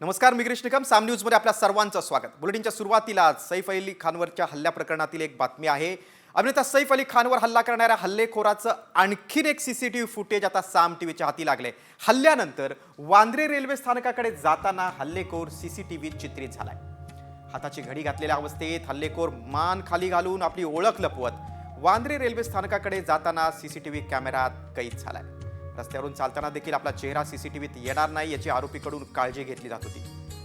नमस्कार मी कृष्णकम निकम. साम न्यूजमध्ये आपल्या सर्वांचं स्वागत. बुलेटिनच्या सुरुवातीला सैफ अली खानवरच्या हल्ल्या प्रकरणातील एक बातमी आहे. अभिनेता सैफ अली खानवर हल्ला करणाऱ्या हल्लेखोराचं आणखीन एक C C T V footage आता साम टी व्हीच्या हाती लागले. हल्ल्यानंतर वांद्रे रेल्वे स्थानकाकडे जाताना हल्लेखोर सी सी टी व्ही चित्रित झालाय. हाताची घडी घातलेल्या अवस्थेत हल्लेखोर मान खाली घालून आपली ओळख लपवत वांद्रे रेल्वे स्थानकाकडे जाताना सी सी टी व्ही कॅमेऱ्यात कैद झालाय. रस्त्यावरून चालताना देखील आपला चेहरा सीसीटीव्हीत येणार नाही याची आरोपीकडून काळजी घेतली जात होती.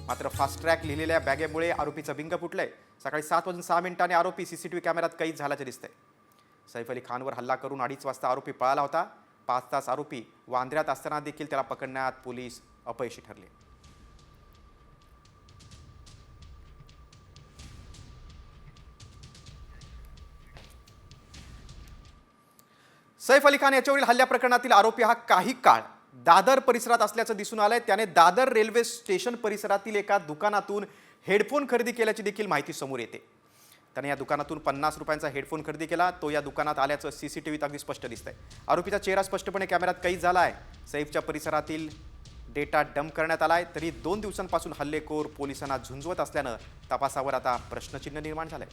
मात्र फास्ट ट्रॅक लिहिलेल्या बॅगेमुळे आरोपीचं भिंग फुटलंय. सकाळी सात वाजून सहा मिनिटांनी आरोपी सीसीटीव्ही कॅमेऱ्यात कैद झाल्याचे दिसतंय. सैफ अली खानवर हल्ला करून अडीच वाजता आरोपी पळाला होता. पाच तास आरोपी वांद्र्यात असताना देखील त्याला पकडण्यात पोलीस अपयशी ठरले. सैफ अली खान याच्यावरील हल्ल्या प्रकरणातील आरोपी हा काही काळ दादर परिसरात असल्याचं दिसून आलंय. त्याने दादर रेल्वे स्टेशन परिसरातील एका दुकानातून हेडफोन खरेदी केल्याची देखील माहिती समोर येते. त्याने या दुकानातून पन्नास रुपयांचा हेडफोन खरेदी केला. तो या दुकानात आल्याचं सी सी टी व्हीत अगदी स्पष्ट दिसतंय. आरोपीचा चेहरा स्पष्टपणे कॅमेऱ्यात कैद झाला आहे सैफच्या परिसरातील डेटा डंप करण्यात आलाय. तरी दोन दिवसांपासून हल्लेखोर पोलिसांना झुंजवत असल्यानं तपासावर आता प्रश्नचिन्ह निर्माण झालंय.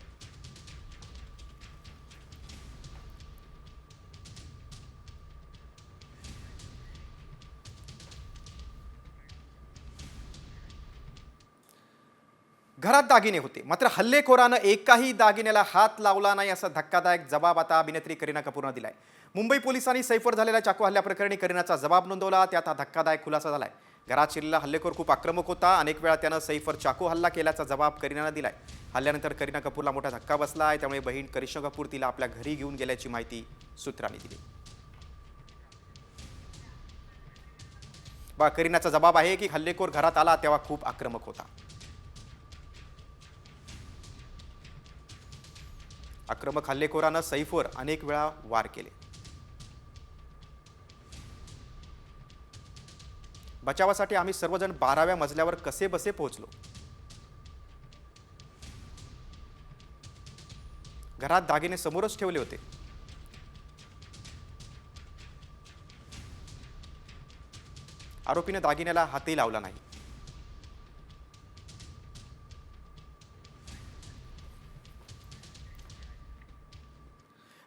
घरात दागिने होते. मात्र हल्लेखोरानं एकाही दागिन्याला हात लावला नाही असा धक्कादायक जबाब आता अभिनेत्री करीना कपूरनं दिलाय. मुंबई पोलिसांनी सैफवर झालेल्या चाकू हल्ल्याप्रकरणी करीनाचा जबाब नोंदवला त्यात हा धक्कादायक खुलासा झालाय. घरात शिरलेला हल्लेखोर खूप आक्रमक होता. अनेक वेळा त्यानं सैफवर चाकू हल्ला केल्याचा जबाब करीनानं दिलाय. हल्ल्यानंतर करीना कपूरला मोठा धक्का बसला आहे त्यामुळे बहीण करिश्मा कपूर तिला आपल्या घरी घेऊन गेल्याची माहिती सूत्रांनी दिली. बा करीनाचा जबाब आहे की हल्लेखोर घरात आला तेव्हा खूप आक्रमक होता. आक्रमक हल्लेखोरानं सैफवर अनेक वेळा वार केले. बचावासाठी आम्ही सर्वजण बाराव्या मजल्यावर कसे बसे पोहोचलो? घरात दागिने समोरच ठेवले होते. आरोपीने दागिन्याला हातही लावला नाही.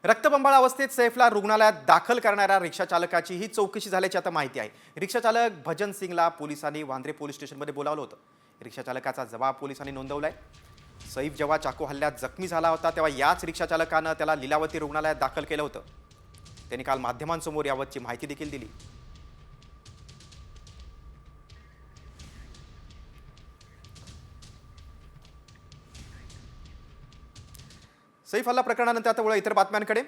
रक्तबंबाळ अवस्थेत सैफला रुग्णालयात दाखल करणाऱ्या रिक्षाचालकाची ही चौकशी झाल्याची आता माहिती आहे. रिक्षाचालक भजन सिंगला पोलिसांनी वांद्रे पोलीस स्टेशनमध्ये बोलावलं होतं. रिक्षाचालकाचा जबाब पोलिसांनी नोंदवलाय. सैफ जेव्हा चाकू हल्ल्यात जखमी झाला होता तेव्हा याच रिक्षाचालकानं त्याला लिलावती रुग्णालयात दाखल केलं होतं. त्यांनी काल माध्यमांसमोर याबाबतची माहिती देखील दिली. सैफ हल्ला प्रकरणानंतर आता वळ इतर बातम्यांकडे.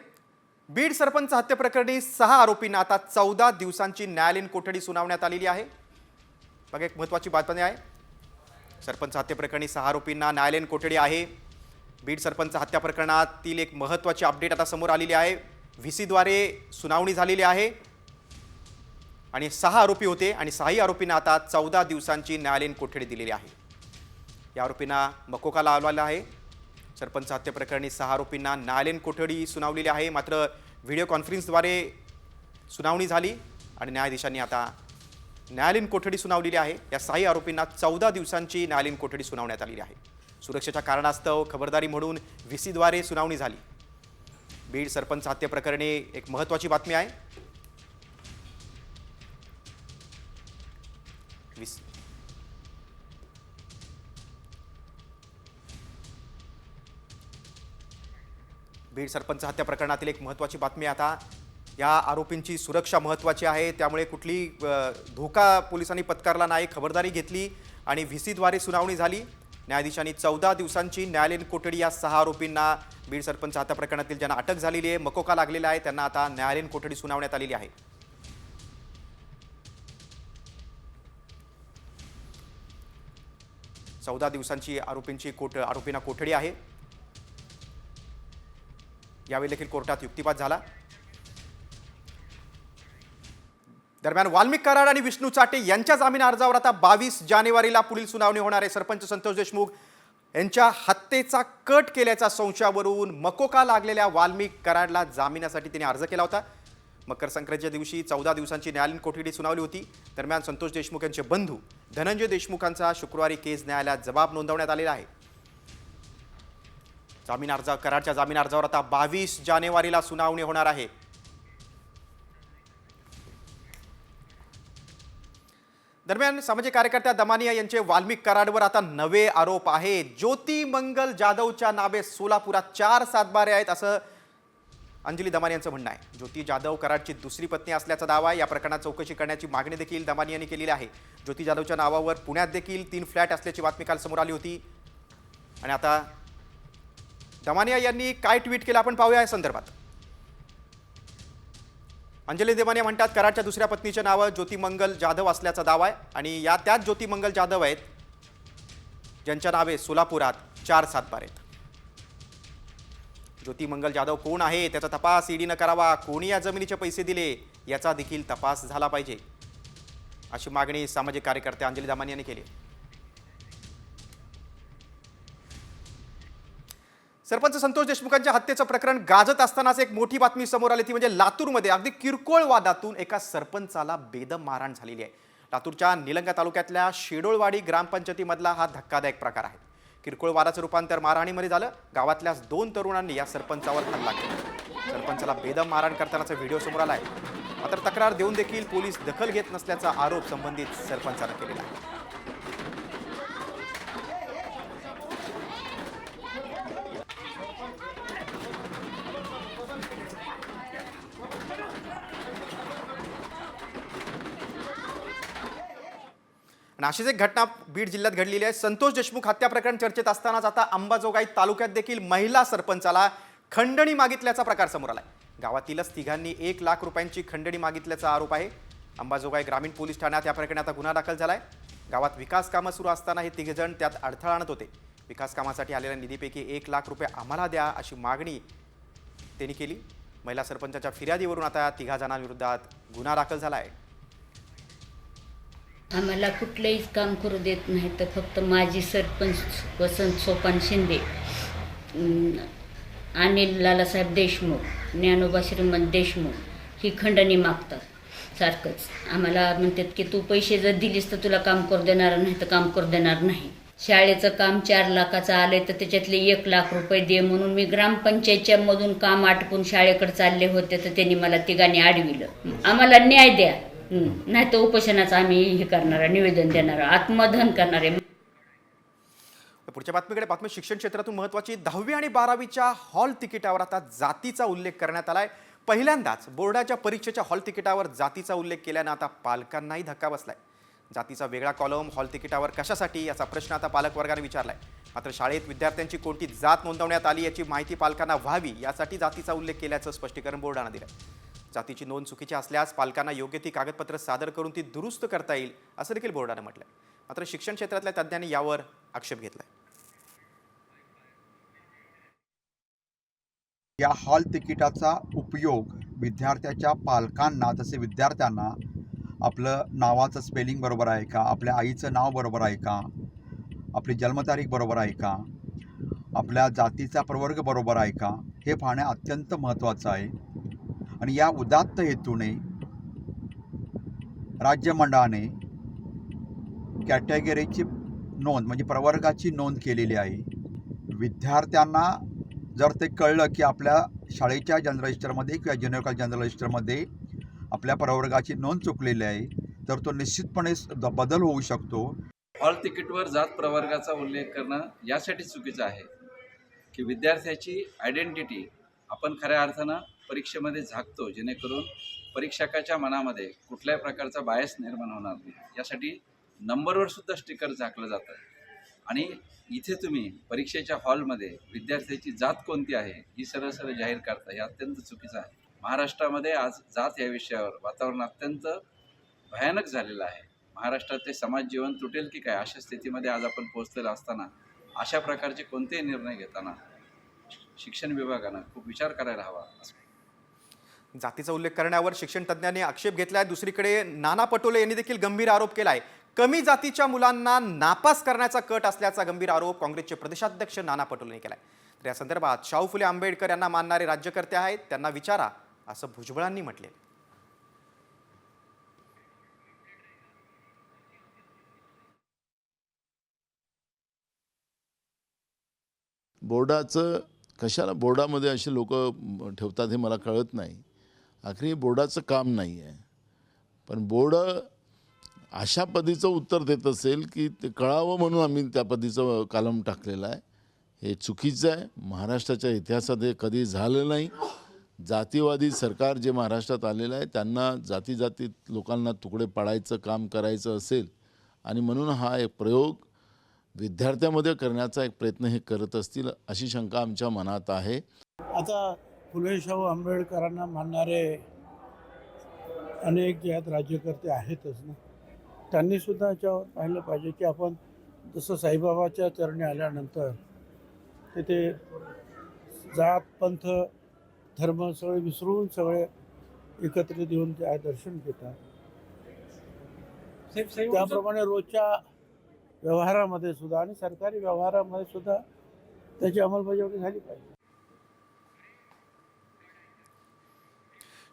बीड सरपंच हत्येप्रकरणी सहा आरोपींना आता चौदा दिवसांची न्यायालयीन कोठडी सुनावण्यात आलेली आहे. बघा एक महत्त्वाची बातमी आहे. सरपंच हत्येप्रकरणी सहा आरोपींना न्यायालयीन कोठडी आहे. बीड सरपंच हत्या प्रकरणातील एक महत्त्वाची अपडेट आता समोर आलेली आहे. व्ही सीद्वारे सुनावणी झालेली आहे. आणि सहा आरोपी होते आणि सहाही आरोपींना आता चौदा दिवसांची न्यायालयीन कोठडी दिलेली आहे. या आरोपींना मकोका लावलेला आहे. सरपंच हत्येप्रकरणी सहा आरोपींना न्यायालयीन कोठडी सुनावलेली आहे. मात्र व्हिडिओ कॉन्फरन्सद्वारे सुनावणी झाली आणि न्यायाधीशांनी आता न्यायालयीन कोठडी सुनावलेली आहे. या सहाही आरोपींना चौदा दिवसांची न्यायालयीन कोठडी सुनावण्यात आलेली आहे. सुरक्षेच्या कारणास्तव खबरदारी म्हणून व्ही सीद्वारे सुनावणी झाली. बीड सरपंच हत्येप्रकरणी एक महत्त्वाची बातमी आहे. बीड सरपंच हत्या प्रकरणातील एक महत्त्वाची बातमी आता. या आरोपींची सुरक्षा महत्त्वाची आहे त्यामुळे कुठली धोका पोलिसांनी पत्कारला नाही खबरदारी घेतली आणि व्ही सीद्वारे सुनावणी झाली. न्यायाधीशांनी चौदा दिवसांची न्यायालयीन कोठडी या सहा आरोपींना बीड सरपंच हत्या प्रकरणातील ज्यांना अटक झालेली आहे मकोका लागलेला आहे त्यांना आता न्यायालयीन कोठडी सुनावण्यात आलेली आहे. चौदा दिवसांची आरोपींची कोठ आरोपींना कोठडी आहे. यावेळी देखील कोर्टात युक्तिवाद झाला. दरम्यान वाल्मिक कराड आणि विष्णू चाटे यांच्या जामीन अर्जावर आता बावीस जानेवारीला पुढील सुनावणी होणार आहे. सरपंच संतोष देशमुख यांच्या हत्येचा कट केल्याच्या संशयावरून मकोका लागलेल्या वाल्मिक कराडला जामिनासाठी तिने अर्ज केला होता. मकर संक्रांतीच्या दिवशी चौदा दिवसांची न्यायालयीन कोठडी सुनावली होती. दरम्यान संतोष देशमुख यांचे बंधू धनंजय देशमुखांचा शुक्रवारी केस न्यायालयात जबाब नोंदवण्यात आलेला आहे. जामीन अर्ज कराडच्या जामीन अर्जावर आता बावीस जानेवारीला सुनावणी होणार आहे. दरम्यान सामाजिक कार्यकर्त्या दमानिया यांचे वाल्मिक कराडवर आता नवे आरोप आहेत. ज्योती मंगल जाधवच्या नावे सोलापुरात चार सातबारे आहेत असं अंजली दमानी यांचं म्हणणं आहे. ज्योती जाधव कराडची दुसरी पत्नी असल्याचा दावा आहे. या प्रकरणात चौकशी करण्याची मागणी देखील दमानी यांनी केलेली आहे. ज्योती जाधवच्या नावावर पुण्यात देखील तीन फ्लॅट असल्याची बातमी काल समोर आली होती. आणि आता दमानिया यांनी काय ट्विट केलं आपण पाहूया या संदर्भात. अंजली देवाने म्हणतात कराडच्या दुसऱ्या पत्नीचे नावं ज्योतिमंगल जाधव असल्याचा दावा आहे आणि या त्याच ज्योतिमंगल जाधव आहेत ज्यांच्या नावे सोलापुरात चार सातबार आहेत. ज्योतिमंगल जाधव कोण आहे त्याचा तपास ईडीनं करावा कोणी या जमिनीचे पैसे दिले याचा देखील तपास झाला पाहिजे अशी मागणी सामाजिक कार्यकर्ते अंजली दामानी यांनी केली सरपंच संतोष देशमुखांच्या हत्येचं प्रकरण गाजत असतानाच एक मोठी बातमी समोर आली. ती म्हणजे लातूरमध्ये अगदी किरकोळ वादातून एका सरपंचाला बेदम मारहाण झालेली आहे. लातूरच्या निलंगा तालुक्यातल्या शेडोळवाडी ग्रामपंचायतीमधला हा धक्कादायक प्रकार आहे. किरकोळ वादाचं रूपांतर मारहाणीमध्ये झालं. गावातल्याच दोन तरुणांनी या सरपंचावर हल्ला केला. सरपंचाला बेदम मारहाण करतानाचा व्हिडिओ समोर आला आहे मात्र तक्रार देऊन देखील पोलीस दखल घेत नसल्याचा आरोप संबंधित सरपंचानं केलेला आहे. आणि अशीच एक घटना बीड जिल्ह्यात घडलेली आहे. संतोष देशमुख हत्या प्रकरण चर्चेत असतानाच आता अंबाजोगाई तालुक्यात देखील महिला सरपंचाला खंडणी मागितल्याचा प्रकार समोर आलाय. गावातीलच तिघांनी एक लाख रुपयांची खंडणी मागितल्याचा आरोप आहे. अंबाजोगाई ग्रामीण पोलीस ठाण्यात या प्रकरणी आता गुन्हा दाखल झालाय. गावात विकास कामं सुरू असताना हे तिघजण त्यात अडथळा आणत होते. विकास कामासाठी आलेल्या निधीपैकी एक लाख रुपये आम्हाला द्या अशी मागणी त्यांनी केली. महिला सरपंचाच्या फिर्यादीवरून आता तिघा जणांविरोधात गुन्हा दाखल झाला आहे आम्हाला कुठलंही काम करू देत नाही तर फक्त माजी सरपंच वसंत सोपान शिंदे अनिल लालासाहेब देशमुख ज्ञानोबा श्रीमंत देशमुख ही खंडणी मागतात सारखंच. आम्हाला म्हणतात की तू पैसे जर दिलीस तर तुला काम करू देणार नाही तर काम करू देणार नाही. शाळेचं काम चार लाखाचं आलंय तर त्याच्यातले एक लाख रुपये दे म्हणून मी ग्रामपंचायतच्या मधून काम आटपून शाळेकडे चालले होते तर त्यांनी मला तिघांनी अडविलं. आम्हाला न्याय द्या. नाही तर उपोषणाचं आम्ही हे करणार आहे, निवेदन देणार आहे, करणार आहे. पुढच्या बातमीकडे बातमी शिक्षण क्षेत्रातून महत्वाची. दहावी आणि बारावीच्या हॉल तिकिटावर आता जातीचा उल्लेख करण्यात आलाय. पहिल्यांदाच बोर्डाच्या परीक्षेच्या हॉल तिकिटावर जातीचा उल्लेख केल्यानं आता पालकांनाही धक्का बसलाय. जातीचा वेगळा कॉलम हॉल तिकिटावर कशासाठी याचा प्रश्न आता पालकवर्गाने विचारलाय. मात्र शाळेत विद्यार्थ्यांची कोणती जात नोंदवण्यात आली याची माहिती पालकांना व्हावी यासाठी जातीचा उल्लेख केल्याचं स्पष्टीकरण बोर्डानं दिलं जातीची नोंद चुकीची असल्यास पालकांना योग्य ती कागदपत्र सादर करून ती दुरुस्त करता येईल असं देखील बोर्डानं आहे मात्र शिक्षण क्षेत्रातल्या तज्ज्ञांनी यावर आक्षेप घेतलाय. या हॉल तिकिटाचा उपयोग विद्यार्थ्याच्या पालकांना तसे विद्यार्थ्यांना आपलं नावाचं स्पेलिंग बरोबर आहे का आपल्या आईचं नाव बरोबर आहे का आपली जन्मतारीख बरोबर आहे का आपल्या जातीचा प्रवर्ग बरोबर आहे का हे पाहणे अत्यंत महत्त्वाचं आहे. आणि या उदात्त हेतूने राज्यमंडळाने कॅटेगरीची नोंद म्हणजे प्रवर्गाची नोंद केलेली आहे. विद्यार्थ्यांना जर ते कळलं की आपल्या शाळेच्या जनरल रजिस्टरमध्ये किंवा ज्युनियर जनरल रजिस्टरमध्ये आपल्या प्रवर्गाची नोंद चुकलेली आहे तर तो निश्चितपणे द- बदल होऊ शकतो. हॉल तिकीटवर जात प्रवर्गाचा उल्लेख करणं यासाठी चुकीचं आहे की विद्यार्थ्याची आयडेंटिटी आपण खऱ्या अर्थानं परीक्षेमध्ये झाकतो जेणेकरून परीक्षकाच्या मनामध्ये कुठल्याही प्रकारचा बायस निर्माण होणार नाही. यासाठी नंबरवर सुद्धा स्टिकर झाकलं जातं. आणि इथे तुम्ही परीक्षेच्या हॉलमध्ये विद्यार्थ्याची जात कोणती आहे ही सरळ सरळ जाहीर करता हे अत्यंत चुकीचं आहे. महाराष्ट्रामध्ये आज जात या विषयावर वातावरण अत्यंत भयानक झालेलं आहे. महाराष्ट्रातले समाज जीवन तुटेल की काय अशा स्थितीमध्ये आज आपण पोहोचलेलं असताना अशा प्रकारचे कोणतेही निर्णय घेताना शिक्षण विभागानं खूप विचार करायला हवा असं जातीचा उल्लेख करण्यावर शिक्षण तज्ज्ञांनी आक्षेप घेतला आहे दुसरीकडे नाना पटोले यांनी देखील गंभीर आरोप केला आहे कमी जातीच्या मुलांना नापास करण्याचा कट असल्याचा गंभीर आरोप काँग्रेसचे प्रदेशाध्यक्ष नाना पटोले केलाय. केला आहे तर या संदर्भात शाहू फुले आंबेडकर यांना मानणारे राज्यकर्ते आहेत. त्यांना विचारा असं भुजबळांनी म्हटले बोर्डाचं कशाला बोर्डामध्ये असे लोक ठेवतात हे मला कळत नाही. आखरी हे बोर्डाचं काम नाही आहे पण बोर्ड अशा पदीचं उत्तर देत असेल की ते कळावं म्हणून आम्ही त्या पदीचं कालम टाकलेलं आहे. हे चुकीचं आहे. महाराष्ट्राच्या इतिहासात हे कधी झालं नाही. जातीवादी सरकार जे महाराष्ट्रात आलेलं आहे त्यांना जाती जातीत लोकांना तुकडे पाडायचं काम करायचं असेल आणि म्हणून हा एक प्रयोग विद्यार्थ्यामध्ये करण्याचा एक प्रयत्न हे करत असतील अशी शंका आमच्या मनात आहे. आता फुले शाहू आंबेडकरांना मानणारे अनेक जे आहेत राज्यकर्ते आहेतच ना. त्यांनी सुद्धा याच्यावर पाहिलं पाहिजे की आपण जसं साईबाबाच्या चरणी आल्यानंतर तिथे जात पंथ धर्म सगळे विसरून सगळे एकत्रित येऊन ते दर्शन घेतात. त्याप्रमाणे रोजच्या व्यवहारामध्ये सुद्धा आणि सरकारी व्यवहारामध्ये सुद्धा त्याची अंमलबजावणी झाली पाहिजे.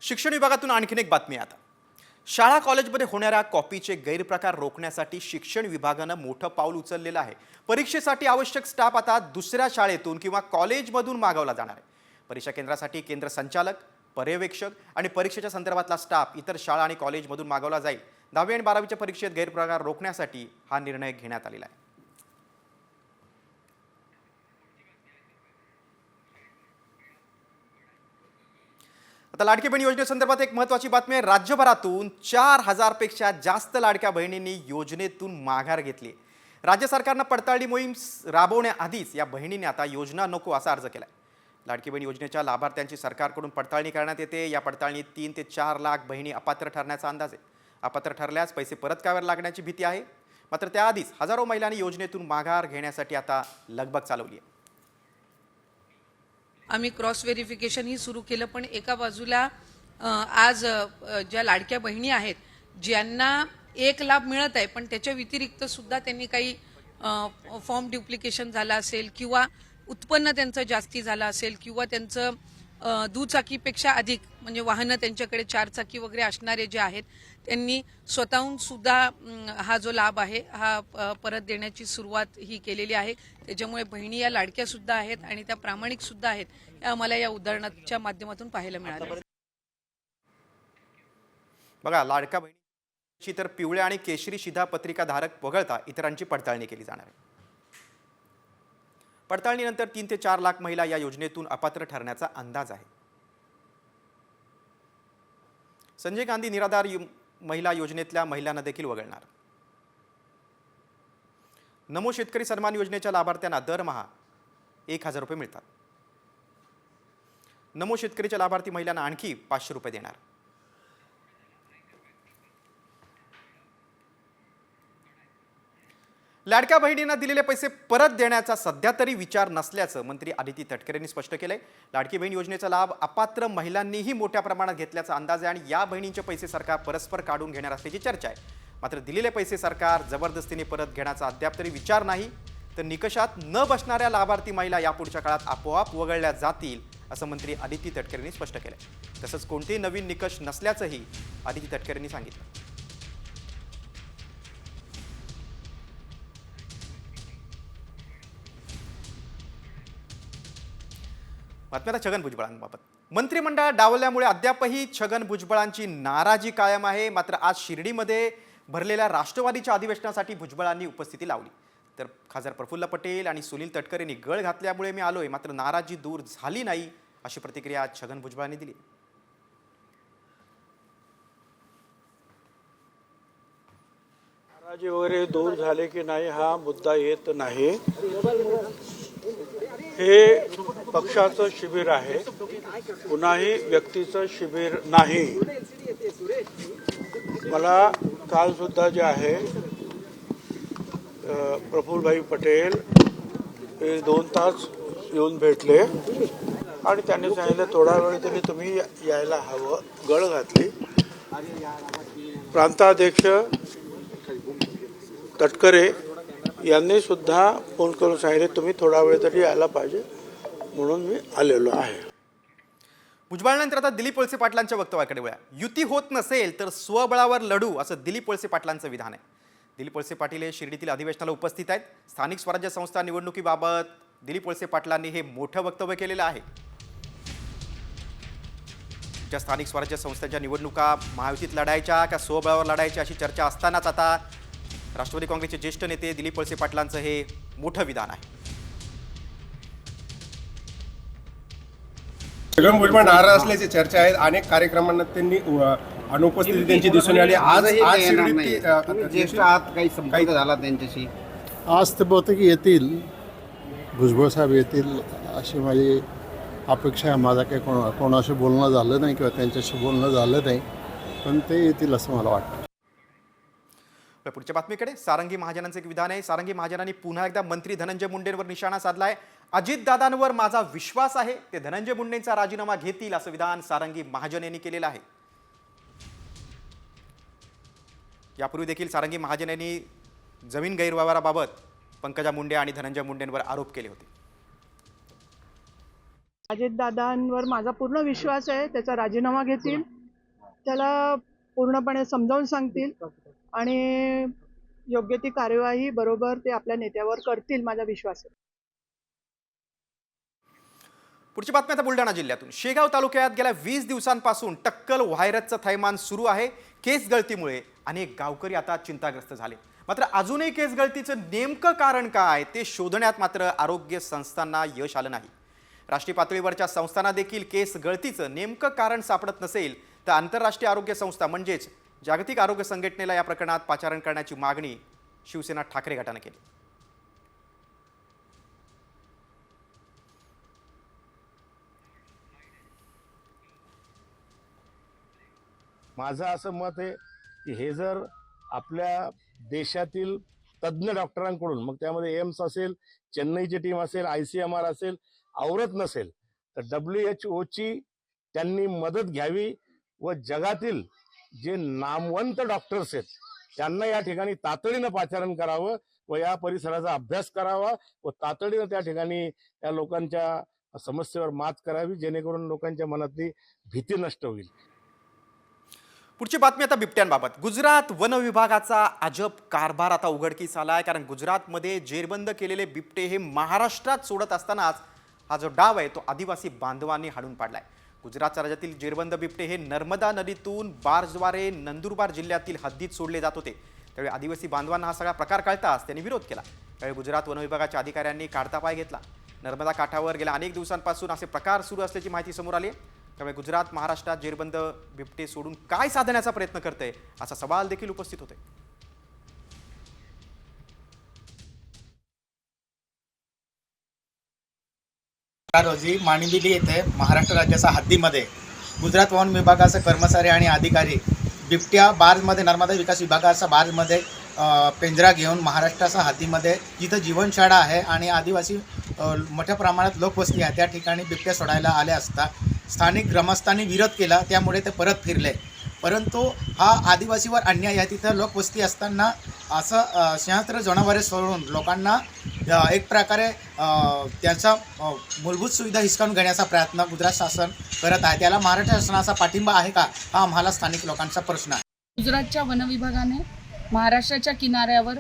शिक्षण विभागातून आणखीन एक बातमी आता. शाळा कॉलेजमध्ये होणाऱ्या कॉपीचे गैरप्रकार रोखण्यासाठी शिक्षण विभागानं मोठं पाऊल उचललेलं आहे. परीक्षेसाठी आवश्यक स्टाफ आता दुसऱ्या शाळेतून किंवा कॉलेजमधून मागवला जाणार आहे. परीक्षा केंद्रासाठी केंद्र संचालक पर्यवेक्षक आणि परीक्षेच्या संदर्भातला स्टाफ इतर शाळा आणि कॉलेजमधून मागवला जाईल. दहावी आणि बारावीच्या परीक्षेत गैरप्रकार रोखण्यासाठी हा निर्णय घेण्यात आलेला आहे. आता लाडकी बहीण योजनेसंदर्भात एक महत्त्वाची बातमी आहे. राज्यभरातून चार हजारपेक्षा जास्त लाडक्या बहिणींनी योजनेतून माघार घेतली. आहे. राज्य सरकारनं पडताळणी मोहीम राबवण्याआधीच या बहिणींनी आता योजना नको असा अर्ज केला लाडकी बहीण योजनेच्या लाभार्थ्यांची सरकारकडून पडताळणी करण्यात येते. या पडताळणीत तीन ते चार लाख बहिणी अपात्र ठरण्याचा अंदाज आहे. अपात्र ठरल्यास पैसे परत काव्यावर लागण्याची भीती आहे. मात्र त्याआधीच हजारो महिलांनी योजनेतून माघार घेण्यासाठी आता लगबग चालवली आहे. आम्ही क्रॉस व्हेरिफिकेशनही सुरू केलं पण एका बाजूला आज ज्या लाडक्या बहिणी आहेत ज्यांना एक लाभ मिळत आहे पण त्याच्या व्यतिरिक्त सुद्धा त्यांनी काही फॉर्म ड्युप्लिकेशन झालं असेल किंवा उत्पन्न त्यांचं जास्ती झालं असेल किंवा त्यांचं दुचाकीपेक्षा अधिक म्हणजे वाहनं त्यांच्याकडे चारचाकी वगैरे असणारे जे आहेत त्यांनी स्वतःहून सुद्धा हा जो लाभ आहे हा परत देण्याची सुरुवात ही केलेली आहे. त्याच्यामुळे बहिणी या लाडक्या सुद्धा आहेत आणि त्या प्रामाणिक सुद्धा आहेत या आम्हाला या उदाहरणाच्या माध्यमातून पाहायला मिळालं. बघा लाडका बहिणीची तर पिवळ्या आणि केशरी शिधापत्रिका धारक वगळता इतरांची पडताळणी केली जाणार आहे. पडताळणीनंतर तीन ते चार लाख महिला या योजनेतून अपात्र ठरण्याचा अंदाज आहे. संजय गांधी निराधार यु- महिला योजनेतल्या महिलांना देखील वगळणार. नमो शेतकरी सन्मान योजनेच्या लाभार्थ्यांना दरमहा एक हजार रुपये मिळतात. नमो शेतकरीच्या लाभार्थी महिलांना आणखी पाचशे रुपये देणार. लाडक्या बहिणींना दिलेले पैसे परत देण्याचा सध्या तरी विचार नसल्याचं मंत्री आदिती तटकरे यांनी स्पष्ट केलंय. लाडकी बहीण योजनेचा लाभ अपात्र महिलांनीही मोठ्या प्रमाणात घेतल्याचा अंदाज आहे आणि या बहिणींचे पैसे सरकार परस्पर काढून घेणार असल्याची चर्चा आहे. मात्र दिलेले पैसे सरकार जबरदस्तीने परत घेण्याचा अद्याप तरी विचार नाही. तर निकषात न बसणाऱ्या लाभार्थी महिला यापुढच्या काळात आपोआप वगळल्या जातील असं मंत्री आदिती तटकरे यांनी स्पष्ट केलं तसंच कोणतेही नवीन निकष नसल्याचंही आदिती तटकरे यांनी सांगितलं. बातम्या छगन भुजबळांबाबत. मंत्रिमंडळ डावल्यामुळे अद्यापही छगन भुजबळांची नाराजी कायम आहे. मात्र आज शिर्डीमध्ये भरलेल्या राष्ट्रवादीच्या अधिवेशनासाठी भुजबळांनी उपस्थिती लावली. तर खासदार प्रफुल्ल पटेल आणि सुनील तटकरे यांनी गळ घातल्यामुळे मी आलोय. मात्र नाराजी दूर झाली नाही अशी प्रतिक्रिया आज छगन भुजबळांनी दिली. नाराजी वगैरे दूर झाले की नाही हा मुद्दा येत नाही. हे पक्षाचं शिबिर आहे. कुणाही व्यक्तीचं शिबिर नाही. मला काल सुद्धा जे आहे प्रफुलभाई प्रफुल्लभाई पटेल हे दोन तास येऊन भेटले आणि त्यांनी सांगितलं थोडा वेळ तरी तुम्ही यायला हवं. गळ घातली. प्रांताध्यक्ष तटकरे यांनी सुद्धा फोन करून सांगितले तुम्ही थोडा वेळ तरी यायला पाहिजे. म्हणून मी आलेलो आहे. भुजबळानंतर आता दिलीप वळसे पाटलांच्या वक्तव्याकडे वळ्या. युती होत नसेल तर स्वबळावर लढू असं दिलीप वळसे पाटलांचं विधान आहे. दिलीप वळसे पाटील हे शिर्डीतील अधिवेशनाला उपस्थित आहेत. स्थानिक स्वराज्य संस्था निवडणुकीबाबत दिलीप वळसे पाटलांनी हे मोठं वक्तव्य केलेलं आहे. ज्या स्थानिक स्वराज्य संस्थांच्या निवडणुका महायुतीत लढायच्या का स्वबळावर लढायच्या अशी चर्चा असतानाच आता राष्ट्रवादी काँग्रेसचे ज्येष्ठ नेते दिलीप वळसे पाटलांचं हे मोठं विधान आहे. छगन भुजबळ नाराज असल्याची चर्चा आहे अनेक कार्यक्रमांना त्यांनी अ, अनुपस्थिती त्यांची दिसून आली. आज आज शिर्डीत ती, अ, ज्येष्ठ आहात काही संपर्क झाला त्यांच्याशी? आज ते बहुतेक येतील. भुजबळ साहेब येतील अशी माझी अपेक्षा आहे. माझा काही कोणा कोणाशी बोलणं झालं नाही किंवा त्यांच्याशी बोलणं झालं नाही पण ते येतील असं मला वाटतं. तर पुढच्या बातमीकडे सारंगी महाजनांचं एक विधान आहे. सारंगी महाजनांनी पुन्हा एकदा मंत्री धनंजय मुंडेंवर निशाणा साधलाय. अजितदादांवर माझा विश्वास आहे. ते धनंजय मुंडेंचा राजीनामा घेतील असं विधान सारंगी महाजन यांनी केलेलं आहे. यापूर्वी देखील सारंगी महाजन यांनी जमीन गैरव्यवहाराबाबत पंकजा मुंडे आणि धनंजय मुंडेंवर आरोप केले होते. अजितदादांवर माझा पूर्ण विश्वास आहे. त्याचा राजीनामा घेतील. त्याला पूर्णपणे समजावून सांगतील. आणि योग्य ती कार्यवाही बरोबर ते आपल्या नेत्यावर करतील माझा विश्वास आहे. पुढची बातमी आता बुलढाणा जिल्ह्यातून. शेगाव तालुक्यात गेल्या वीस दिवसांपासून टक्कल व्हायरसचं थैमान सुरू आहे. केस गळतीमुळे अनेक गावकरी आता चिंताग्रस्त झाले. मात्र अजूनही केस गळतीचं नेमकं कारण काय ते शोधण्यात मात्र आरोग्य संस्थांना यश आलं नाही. राष्ट्रीय पातळीवरच्या संस्थांना देखील केस गळतीचं नेमकं कारण सापडत नसेल तर आंतरराष्ट्रीय आरोग्य संस्था म्हणजेच जागतिक आरोग्य संघटनेला या प्रकरणात पाचारण करण्याची मागणी शिवसेना ठाकरे गटानं केली. माझं असं मत आहे की हे जर आपल्या देशातील तज्ज्ञ डॉक्टरांकडून मग त्यामध्ये एम्स असेल चेन्नईची टीम असेल आय सी एम आर असेल आवरत नसेल तर डब्ल्यू एच ओची त्यांनी मदत घ्यावी व जगातील जे नामवंत डॉक्टर्स आहेत त्यांना या ठिकाणी तातडीनं पाचारण करावं व या परिसराचा अभ्यास करावा व तातडीनं त्या ठिकाणी त्या लोकांच्या समस्येवर मात करावी जेणेकरून लोकांच्या मनातली भीती नष्ट होईल. पुढची बातमी आता बिबट्यांबाबत. गुजरात वन विभागाचा अजब कारभार आता उघडकीस आला आहे कारण गुजरातमध्ये जेरबंद केलेले बिबटे हे महाराष्ट्रात सोडत असतानाच हा जो डाव आहे तो आदिवासी बांधवांनी पाडला पाडलाय. गुजरातच्या राज्यातील जेरबंद बिबटे हे नर्मदा नदीतून बार्जद्वारे नंदुरबार जिल्ह्यातील हद्दीत सोडले जात होते. त्यावेळी आदिवासी बांधवांना हा सगळा प्रकार कळताच त्यांनी विरोध केला. त्यावेळी गुजरात वन विभागाच्या अधिकाऱ्यांनी काढता पाय घेतला. नर्मदा काठावर गेल्या अनेक दिवसांपासून असे प्रकार सुरू असल्याची माहिती समोर आली आहे. त्यामुळे गुजरात महाराष्ट्रात जेरबंद बिबटे सोडून काय साधण्याचा प्रयत्न करते असा सवाल देखील उपस्थित होते रोजी माणिबिली येथे महाराष्ट्र राज्याच्या हद्दीमध्ये गुजरात वन विभागाचे कर्मचारी आणि अधिकारी बिबट्या बार्जमध्ये नर्मदा विकास विभागाचा बार्जमध्ये पेंजरा पिंजरा घेऊन महाराष्ट्राच्या हद्दीमध्ये जिथं जीवनशाळा आहे आणि आदिवासी मोठ्या प्रमाणात लोकवस्ती आहे त्या ठिकाणी बिबट्या सोडायला आल्या असता. स्थानिक ग्रामस्थांनी विरोध केला. त्यामुळे ते परत फिरले. परंतु हा आदिवासीवर अन्याय आहे. तिथं लोकवस्ती असताना असं अ, जनावरे सोडून लोकांना एक प्रकारे त्यांचा त्याचा मूलभूत सुविधा हिसकावून घेण्याचा प्रयत्न गुजरात शासन करत आहे. त्याला महाराष्ट्र शासनाचा पाठिंबा आहे का? हा आम्हाला स्थानिक लोकांचा प्रश्न आहे. गुजरातच्या वनविभागाने महाराष्ट्राच्या किनाऱ्यावर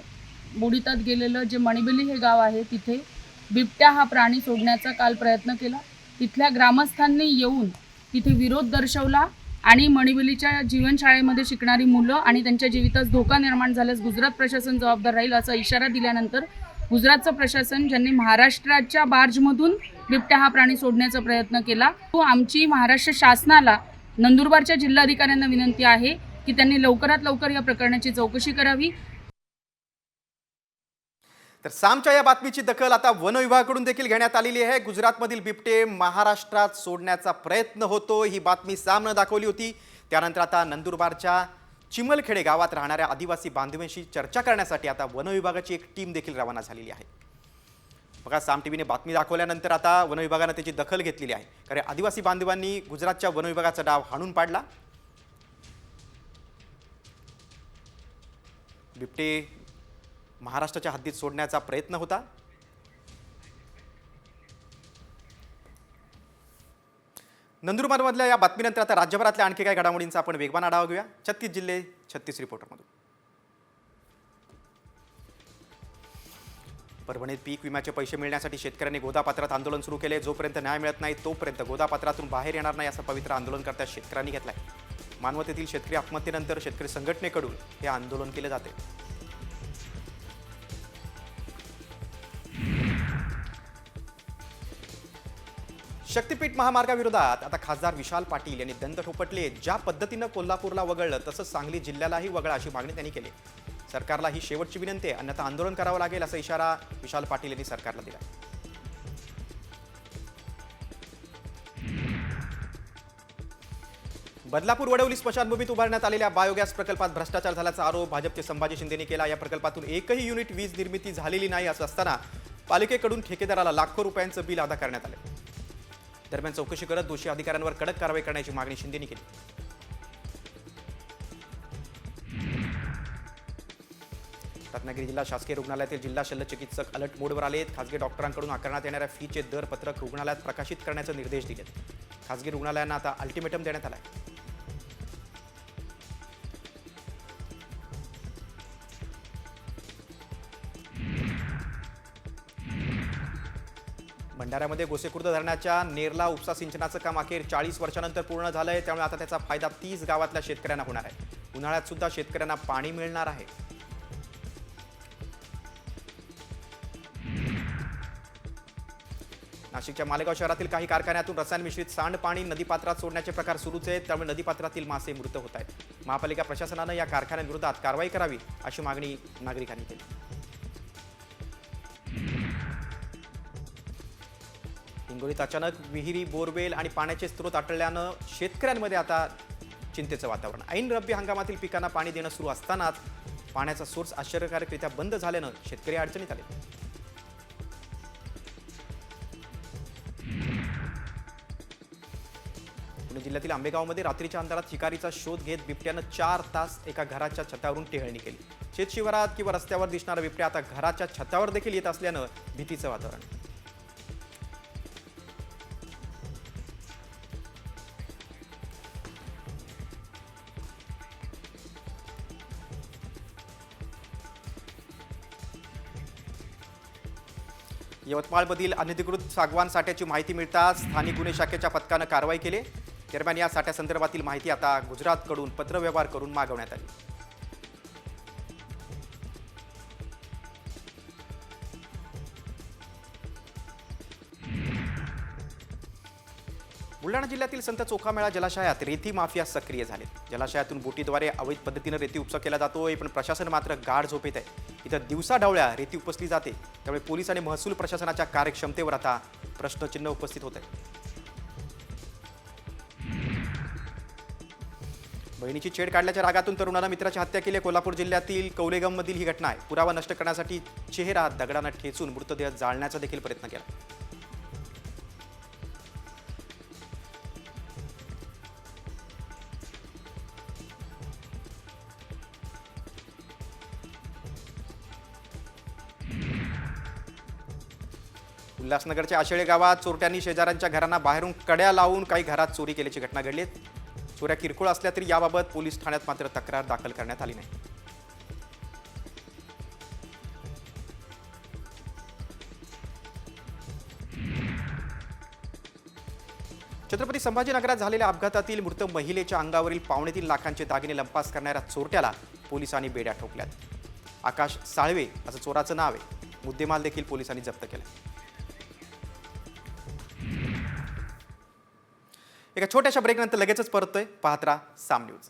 बुडीतात गेलेलं जे मणिबिली हे गाव आहे तिथे बिबट्या हा प्राणी सोडण्याचा काल प्रयत्न केला. तिथल्या ग्रामस्थांनी येऊन तिथे विरोध दर्शवला आणि मणिबलीच्या जीवनशाळेमध्ये शिकणारी मुलं आणि त्यांच्या जीवितास धोका निर्माण झाल्यास गुजरात प्रशासन जबाबदार राहील असा इशारा दिल्यानंतर गुजरातचं प्रशासन ज्यांनी महाराष्ट्राच्या बार्जमधून बिबट्या हा प्राणी सोडण्याचा प्रयत्न केला तो आमची महाराष्ट्र शासनाला नंदुरबारच्या जिल्हाधिकाऱ्यांना विनंती आहे की त्यांनी लवकरात लवकर या प्रकरणाची चौकशी करावी. तर सामच्या या बातमीची दखल आता वन विभागाकडून देखील घेण्यात आलेली आहे. गुजरातमधील बिबटे महाराष्ट्रात सोडण्याचा प्रयत्न होतो ही बातमी सामनं दाखवली होती. त्यानंतर आता नंदुरबारच्या चिमलखेडे गावात राहणाऱ्या आदिवासी बांधवांशी चर्चा करण्यासाठी आता वन विभागाची एक टीम देखील रवाना झालेली आहे. बघा साम टीव्हीने बातमी दाखवल्यानंतर आता वन विभागानं त्याची दखल घेतलेली आहे. कारण आदिवासी बांधवांनी गुजरातच्या वन विभागाचा डाव हाणून पाडला. बिबटे महाराष्ट्राच्या हद्दीत सोडण्याचा प्रयत्न होता. नंदुरबारमधल्या या बातमीनंतर आता राज्यभरातल्या आणखी काही घडामोडींचा आपण वेगवान आढावा घेऊया. छत्तीस जिल्हे छत्तीस रिपोर्टरमधून. परभणीत पीक विम्याचे पैसे मिळण्यासाठी शेतकऱ्यांनी गोदापात्रात आंदोलन सुरू केले. जोपर्यंत न्याय मिळत नाही तोपर्यंत गोदापात्रातून बाहेर येणार नाही असं पवित्र आंदोलनकर्त्या शेतकऱ्यांनी घेतलाय. आहे मानवतेतील शेतकरी आत्महत्येनंतर शेतकरी संघटनेकडून हे आंदोलन केले जाते. शक्तीपीठ महामार्गाविरोधात आता खासदार विशाल पाटील यांनी दंत ठोपटले. ज्या पद्धतीनं कोल्हापूरला वगळलं तसंच सांगली जिल्ह्यालाही वगळा अशी मागणी त्यांनी केली. सरकारला ही शेवटची विनंती आहे. अन्यथा आंदोलन करावं लागेल असा इशारा विशाल पाटील यांनी सरकारला दिला बदलापूर वडवली स्मशानभूमीत उभारण्यात आलेल्या बायोगॅस प्रकल्पात भ्रष्टाचार झाल्याचा आरोप भाजपचे संभाजी शिंदेने केला. या प्रकल्पातून एकही युनिट वीज निर्मिती झालेली नाही असं असताना पालिकेकडून ठेकेदाराला लाखो रुपयांचं बिल अदा करण्यात आलं. दरम्यान चौकशी करत दोषी अधिकाऱ्यांवर कडक कारवाई करण्याची मागणी शिंदेनी केली. रत्नागिरी जिल्हा शासकीय रुग्णालयातील जिल्हा शल्यचिकित्सक अलर्ट मोडवर आलेत. खासगी डॉक्टरांकडून आकारण्यात येणाऱ्या फीचे दर पत्रक रुग्णालयात प्रकाशित करण्याचे निर्देश दिलेत. खासगी रुग्णालयांना आता अल्टिमेटम देण्यात आला आहे भंडाऱ्यामध्ये गोसेखुर्द धरणाच्या नेरला उपसा सिंचनाचं काम अखेर चाळीस वर्षानंतर पूर्ण झालं आहे त्यामुळे आता त्याचा फायदा तीस गावातल्या शेतकऱ्यांना होणार आहे. उन्हाळ्यात सुद्धा शेतकऱ्यांना पाणी मिळणार आहे. नाशिकच्या मालेगाव शहरातील काही कारखान्यातून रसायन मिश्रित सांडपाणी नदीपात्रात सोडण्याचे प्रकार सुरूच आहेत. त्यामुळे नदीपात्रातील मासे मृत होत आहेत. महापालिका प्रशासनानं या कारखान्यांविरोधात कारवाई करावी अशी मागणी नागरिकांनी केली. हिंगोलीत अचानक विहिरी बोरवेल आणि पाण्याचे स्रोत आटळल्यानं शेतकऱ्यांमध्ये आता चिंतेचं वातावरण. ऐन रब्बी हंगामातील पिकांना पाणी देणं सुरू असतानाच पाण्याचा सोर्स आश्चर्यकारकरित्या बंद झाल्यानं शेतकरी अडचणीत आले. पुणे जिल्ह्यातील आंबेगावमध्ये रात्रीच्या अंधारात शिकारीचा शोध घेत बिबट्यानं चार तास एका घराच्या छतावरून टेहळणी केली. शेतशिवारात किंवा रस्त्यावर दिसणारा बिबट्या आता घराच्या छतावर देखील येत असल्यानं भीतीचं वातावरण. यवतमाळमधील अनधिकृत सागवान साठ्याची माहिती मिळताच स्थानिक गुन्हे शाखेच्या पथकानं कारवाई केली. दरम्यान या साठ्यासंदर्भातील माहिती आता गुजरातकडून पत्रव्यवहार करून मागवण्यात आली. बुलढाणा जिल्ह्यातील संत चोखामेळा जलाशयात रेती माफिया सक्रिय झालेत. जलाशयातून बोटीद्वारे अवैध पद्धतीनं रेती उपसा केला जातोय पण प्रशासन मात्र गाढ झोपेत आहे. इथं दिवसा डावळ्या रेती उपसली जाते. त्यामुळे पोलीस आणि महसूल प्रशासनाच्या कार्यक्षमतेवर आता प्रश्नचिन्ह उपस्थित होत आहे बहिणीची छेड काढल्याच्या रागातून तरुणाला मित्राची हत्या केली कोल्हापूर जिल्ह्यातील कौलेगाममधील ही घटना आहे. पुरावा नष्ट करण्यासाठी चेहरा दगडानं ठेचून मृतदेह जाळण्याचा देखील प्रयत्न केला. उल्हासनगरच्या आशेळे गावात चोरट्यांनी शेजाऱ्यांच्या घरांना बाहेरून कड्या लावून काही घरात चोरी केल्याची घटना घडली चोऱ्या किरकोळ असल्या तरी याबाबत पोलीस ठाण्यात मात्र तक्रार दाखल करण्यात आली नाही. छत्रपती संभाजीनगरात झालेल्या अपघातातील मृत महिलेच्या अंगावरील पावणे तीन लाखांचे दागिने लंपास करणाऱ्या चोरट्याला पोलिसांनी बेड्या ठोकल्यात. आकाश साळवे असं चोराचं नाव आहे. मुद्देमाल देखील पोलिसांनी जप्त केला एका छोट्याशा ब्रेकनंतर लगेचच परततोय पाहत राहा साम न्यूज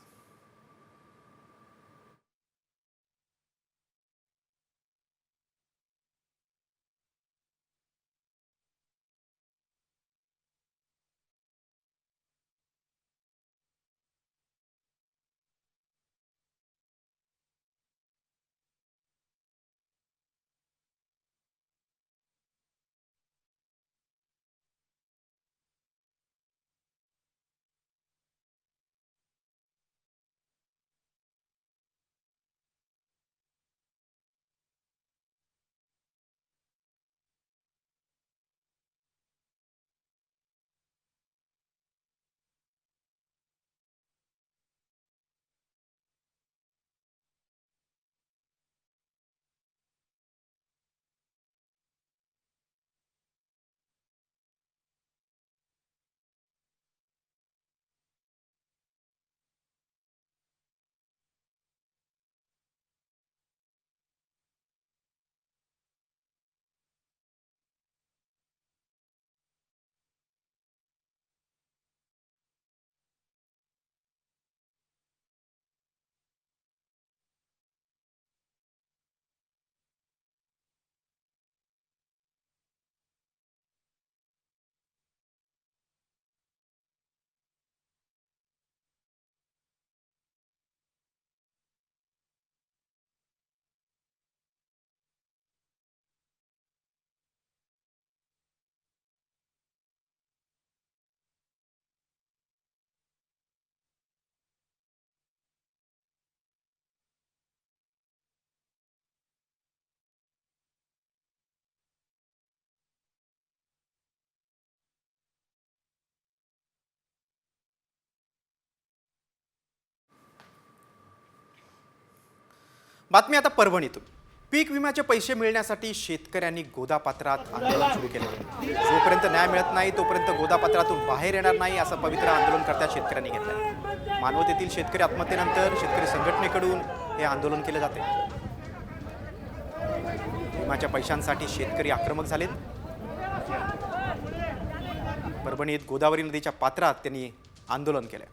बातमी आता परभणीतून. पीक विम्याचे पैसे मिळण्यासाठी शेतकऱ्यांनी गोदापात्रात आंदोलन सुरू केले. आहे जोपर्यंत न्याय मिळत नाही तोपर्यंत गोदापात्रातून बाहेर येणार नाही असं पवित्र आंदोलन करता शेतकऱ्यांनी घेतलं मानवत येथील शेतकरी आत्महत्येनंतर शेतकरी संघटनेकडून हे आंदोलन केले जाते विम्याच्या पैशांसाठी शेतकरी आक्रमक झालेत. परभणीत गोदावरी नदीच्या पात्रात त्यांनी आंदोलन केलं